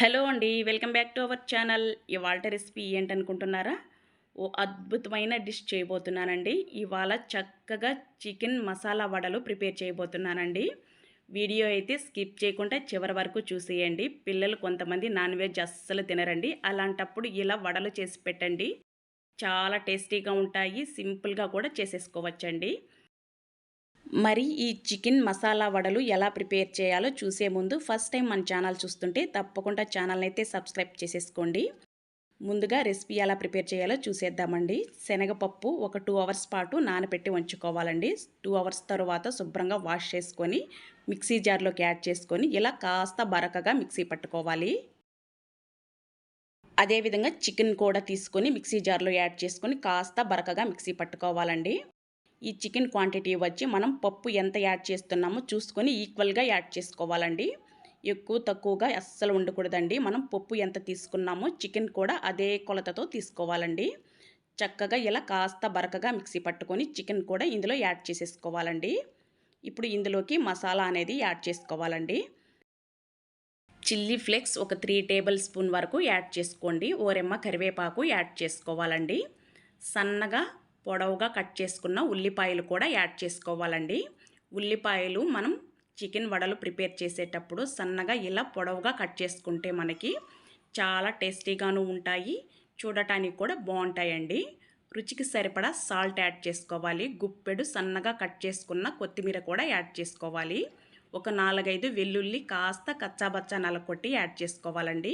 Hello అండి welcome back to our channel. ఇవాళ recipe ఏంటనుకుంటున్నారా? ఓ అద్భుతమైన డిష్ చేయబోతున్నానండి. ఇవాళ చక్కగా చికెన్ మసాలా వడలు ప్రిపేర్ చేయబోతున్నానండి. వీడియో అయితే స్కిప్ చేయకుండా చివరి వరకు చూసేయండి. పిల్లలు కొంతమంది నాన్ వెజ్ అస్సలు తినరండి. అలాంటప్పుడు ఇలా వడలు చేసి పెట్టండి. చాలా టేస్టీగా ఉంటాయి. సింపుల్గా కూడా చేసేసుకోవచ్చండి. మరి ఈ చికెన్ మసాలా వడలు ఎలా ప్రిపేర్ చేయాలో చూసే ముందు ఫస్ట్ టైం మన ఛానల్ చూస్తుంటే తప్పకుండా ఛానల్ని అయితే సబ్స్క్రైబ్ చేసేసుకోండి. ముందుగా రెసిపీ ఎలా ప్రిపేర్ చేయాలో చూసేద్దామండి. శనగపప్పు ఒక టూ అవర్స్ పాటు నానబెట్టి ఉంచుకోవాలండి టూ అవర్స్ తర్వాత శుభ్రంగా వాష్ చేసుకొని మిక్సీ జార్లోకి యాడ్ చేసుకొని ఇలా కాస్త బరకగా మిక్సీ పట్టుకోవాలి. అదేవిధంగా చికెన్ కూడా తీసుకొని మిక్సీ జార్లో యాడ్ చేసుకొని కాస్త బరకగా మిక్సీ పట్టుకోవాలండి. ఈ చికెన్ క్వాంటిటీ వచ్చి మనం పప్పు ఎంత యాడ్ చేస్తున్నామో చూసుకొని ఈక్వల్గా యాడ్ చేసుకోవాలండి. ఎక్కువ తక్కువగా అస్సలు ఉండకూడదండి. మనం పప్పు ఎంత తీసుకున్నామో చికెన్ కూడా అదే కొలతతో తీసుకోవాలండి. చక్కగా ఇలా కాస్త బరకగా మిక్సీ పట్టుకొని చికెన్ కూడా ఇందులో యాడ్ చేసేసుకోవాలండి. ఇప్పుడు ఇందులోకి మసాలా అనేది యాడ్ చేసుకోవాలండి. చిల్లీ ఫ్లేక్స్ ఒక త్రీ టేబుల్ స్పూన్ వరకు యాడ్ చేసుకోండి. ఓరెమ్మ కరివేపాకు యాడ్ చేసుకోవాలండి. సన్నగా పొడవుగా కట్ చేసుకున్న ఉల్లిపాయలు కూడా యాడ్ చేసుకోవాలండి. ఉల్లిపాయలు మనం చికెన్ వడలు ప్రిపేర్ చేసేటప్పుడు సన్నగా ఇలా పొడవుగా కట్ చేసుకుంటే మనకి చాలా టేస్టీగాను ఉంటాయి. చూడటానికి కూడా బాగుంటాయండి. రుచికి సరిపడా సాల్ట్ యాడ్ చేసుకోవాలి. గుప్పెడు సన్నగా కట్ చేసుకున్న కొత్తిమీర కూడా యాడ్ చేసుకోవాలి. ఒక నాలుగైదు వెల్లుల్లి కాస్త కచ్చాబచ్చా నలకొట్టి యాడ్ చేసుకోవాలండి.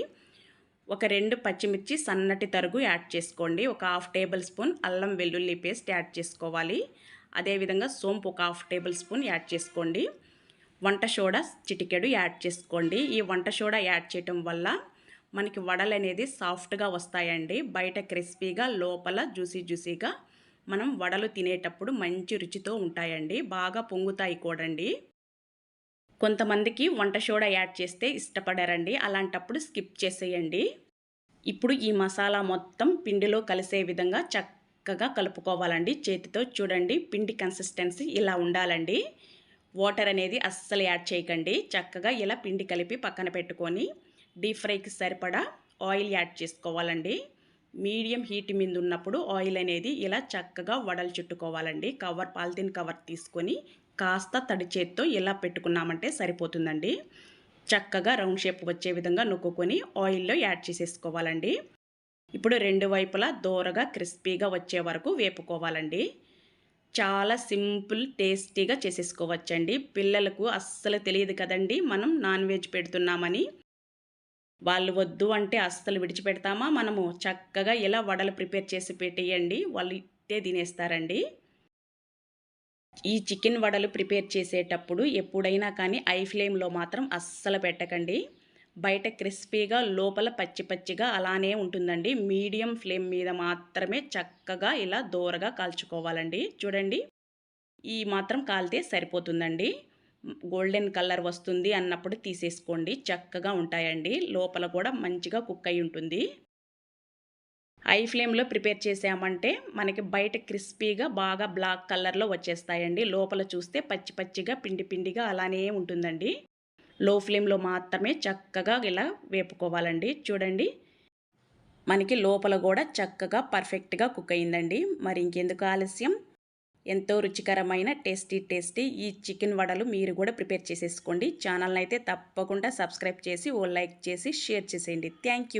ఒక రెండు పచ్చిమిర్చి సన్నటి తరుగు యాడ్ చేసుకోండి. ఒక హాఫ్ టేబుల్ స్పూన్ అల్లం వెల్లుల్లి పేస్ట్ యాడ్ చేసుకోవాలి. అదేవిధంగా సోంపు ఒక హాఫ్ టేబుల్ స్పూన్ యాడ్ చేసుకోండి. వంట సోడా చిటికెడు యాడ్ చేసుకోండి. ఈ వంట సోడా యాడ్ చేయటం వల్ల మనకి వడలు అనేది సాఫ్ట్గా వస్తాయండి. బయట క్రిస్పీగా లోపల జ్యూసీ జ్యూసీగా మనం వడలు తినేటప్పుడు మంచి రుచితో ఉంటాయండి. బాగా పొంగుతాయి కూడండి. కొంతమందికి వంట సోడా యాడ్ చేస్తే ఇష్టపడరండి. అలాంటప్పుడు స్కిప్ చేసేయండి. ఇప్పుడు ఈ మసాలా మొత్తం పిండిలో కలిసే విధంగా చక్కగా కలుపుకోవాలండి. చేతితో చూడండి పిండి కన్సిస్టెన్సీ ఇలా ఉండాలండి. వాటర్ అనేది అస్సలు యాడ్ చేయకండి. చక్కగా ఇలా పిండి కలిపి పక్కన పెట్టుకొని డీప్ ఫ్రైకి సరిపడా ఆయిల్ యాడ్ చేసుకోవాలండి. మీడియం హీట్ మీద ఉన్నప్పుడు ఆయిల్ అనేది ఇలా చక్కగా వడలు చుట్టుకోవాలండి. కవర్ పాలిథిన్ కవర్ తీసుకొని కాస్త తడి చేత్తో ఇలా పెట్టుకున్నామంటే సరిపోతుందండి. చక్కగా రౌండ్ షేప్ వచ్చే విధంగా నొక్కుకొని ఆయిల్లో యాడ్ చేసేసుకోవాలండి. ఇప్పుడు రెండు వైపులా దూరగా క్రిస్పీగా వచ్చే వరకు వేపుకోవాలండి. చాలా సింపుల్ టేస్టీగా చేసేసుకోవచ్చండి. పిల్లలకు అస్సలు తెలియదు కదండి. మనం నాన్ వెజ్ పెడుతున్నామని. వాళ్ళు వద్దు అంటే అస్సలు విడిచిపెడతామా? మనము చక్కగా ఇలా వడలు ప్రిపేర్ చేసి పెట్టేయండి? వాళ్ళు ఇట్టే తినేస్తారండి. ఈ చికెన్ వడలు ప్రిపేర్ చేసేటప్పుడు ఎప్పుడైనా కానీ ఐ ఫ్లేమ్లో మాత్రం అస్సలు పెట్టకండి. బయట క్రిస్పీగా లోపల పచ్చి పచ్చిగా అలానే ఉంటుందండి. మీడియం ఫ్లేమ్ మీద మాత్రమే చక్కగా ఇలా దూరగా కాల్చుకోవాలండి. చూడండి. ఈ మాత్రం కాలితే సరిపోతుందండి. గోల్డెన్ కలర్ వస్తుంది అన్నప్పుడు తీసేసుకోండి. చక్కగా ఉంటాయండి. లోపల కూడా మంచిగా కుక్ అయి ఉంటుంది. హై ఫ్లేమ్లో ప్రిపేర్ చేసామంటే మనకి బయట క్రిస్పీగా బాగా బ్లాక్ కలర్లో వచ్చేస్తాయండి. లోపల చూస్తే పచ్చి పచ్చిగా పిండి పిండిగా అలానే ఉంటుందండి. లో ఫ్లేమ్లో మాత్రమే చక్కగా ఇలా వేపుకోవాలండి. చూడండి. మనకి లోపల కూడా చక్కగా పర్ఫెక్ట్గా కుక్ అయిందండి. మరి ఇంకెందుకు ఆలస్యం? ఎంతో రుచికరమైన టేస్టీ టేస్టీ ఈ చికెన్ వడలు మీరు కూడా ప్రిపేర్ చేసేసుకోండి. ఛానల్ని అయితే తప్పకుండా సబ్స్క్రైబ్ చేసి ఓ లైక్ చేసి షేర్ చేసేయండి. థ్యాంక్